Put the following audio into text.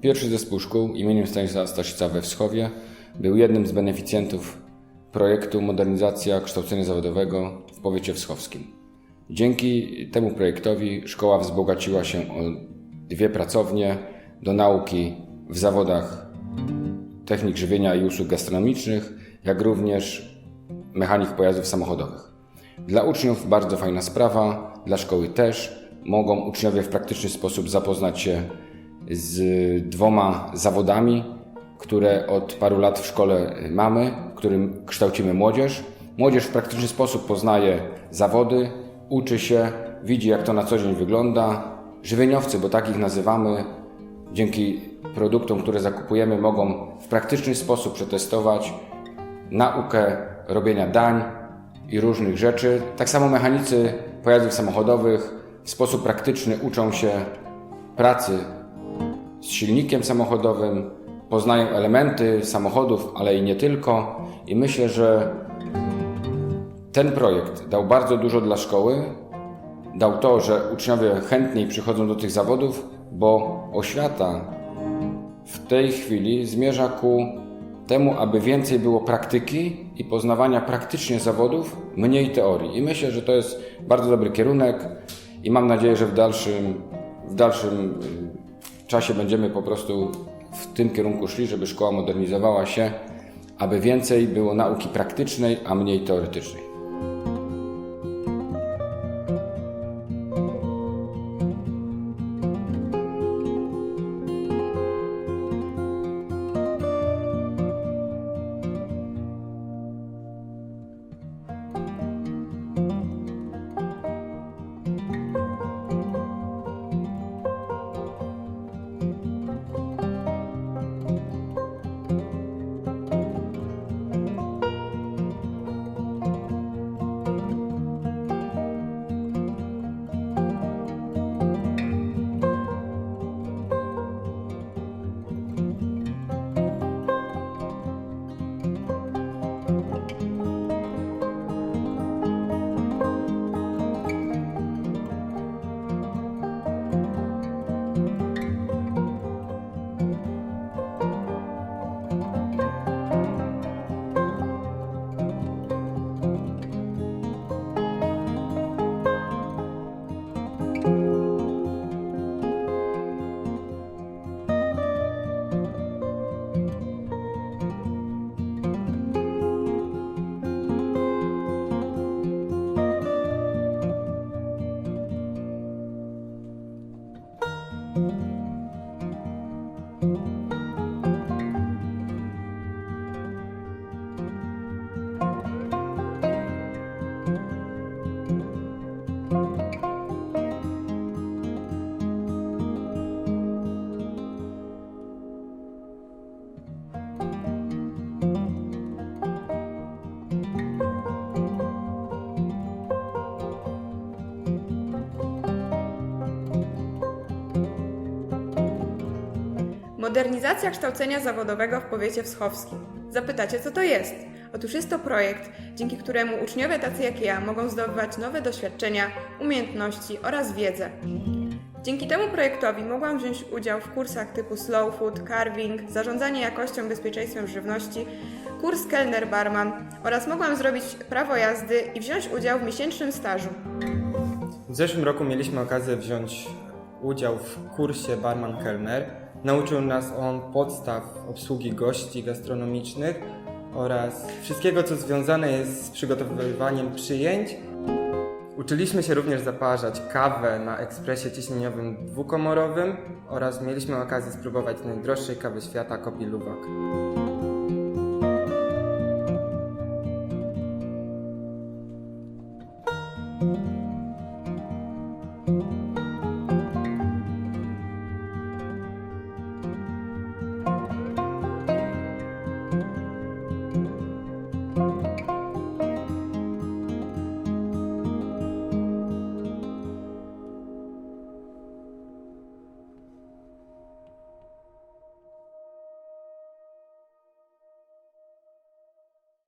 Pierwszy zespół szkół imieniem Stanisława Staszica we Wschowie był jednym z beneficjentów projektu Modernizacja kształcenia zawodowego w powiecie wschowskim. Dzięki temu projektowi szkoła wzbogaciła się o dwie pracownie do nauki w zawodach technik żywienia i usług gastronomicznych, jak również mechanik pojazdów samochodowych. Dla uczniów bardzo fajna sprawa, dla szkoły też. Mogą uczniowie w praktyczny sposób zapoznać się z dwoma zawodami, które od paru lat w szkole mamy, którym kształcimy młodzież. Młodzież w praktyczny sposób poznaje zawody, uczy się, widzi jak to na co dzień wygląda. Żywieniowcy, bo tak ich nazywamy, dzięki produktom, które zakupujemy, mogą w praktyczny sposób przetestować naukę robienia dań i różnych rzeczy. Tak samo mechanicy pojazdów samochodowych w sposób praktyczny uczą się pracy z silnikiem samochodowym, poznają elementy samochodów, ale i nie tylko. I myślę, że ten projekt dał bardzo dużo dla szkoły. Dał to, że uczniowie chętniej przychodzą do tych zawodów, bo oświata w tej chwili zmierza ku temu, aby więcej było praktyki i poznawania praktycznie zawodów, mniej teorii. I myślę, że to jest bardzo dobry kierunek i mam nadzieję, że w dalszym, w dalszym czasie będziemy po prostu w tym kierunku szli, żeby szkoła modernizowała się, aby więcej było nauki praktycznej, a mniej teoretycznej. Modernizacja kształcenia zawodowego w powiecie wschowskim. Zapytacie, co to jest? Otóż jest to projekt, dzięki któremu uczniowie tacy jak ja mogą zdobywać nowe doświadczenia, umiejętności oraz wiedzę. Dzięki temu projektowi mogłam wziąć udział w kursach typu Slow Food, Carving, Zarządzanie jakością bezpieczeństwem żywności, kurs Kellner Barman oraz mogłam zrobić prawo jazdy i wziąć udział w miesięcznym stażu. W zeszłym roku mieliśmy okazję wziąć udział w kursie Barman Kellner. Nauczył nas on podstaw obsługi gości gastronomicznych oraz wszystkiego, co związane jest z przygotowywaniem przyjęć. Uczyliśmy się również zaparzać kawę na ekspresie ciśnieniowym dwukomorowym oraz mieliśmy okazję spróbować najdroższej kawy świata Kopi Luwak.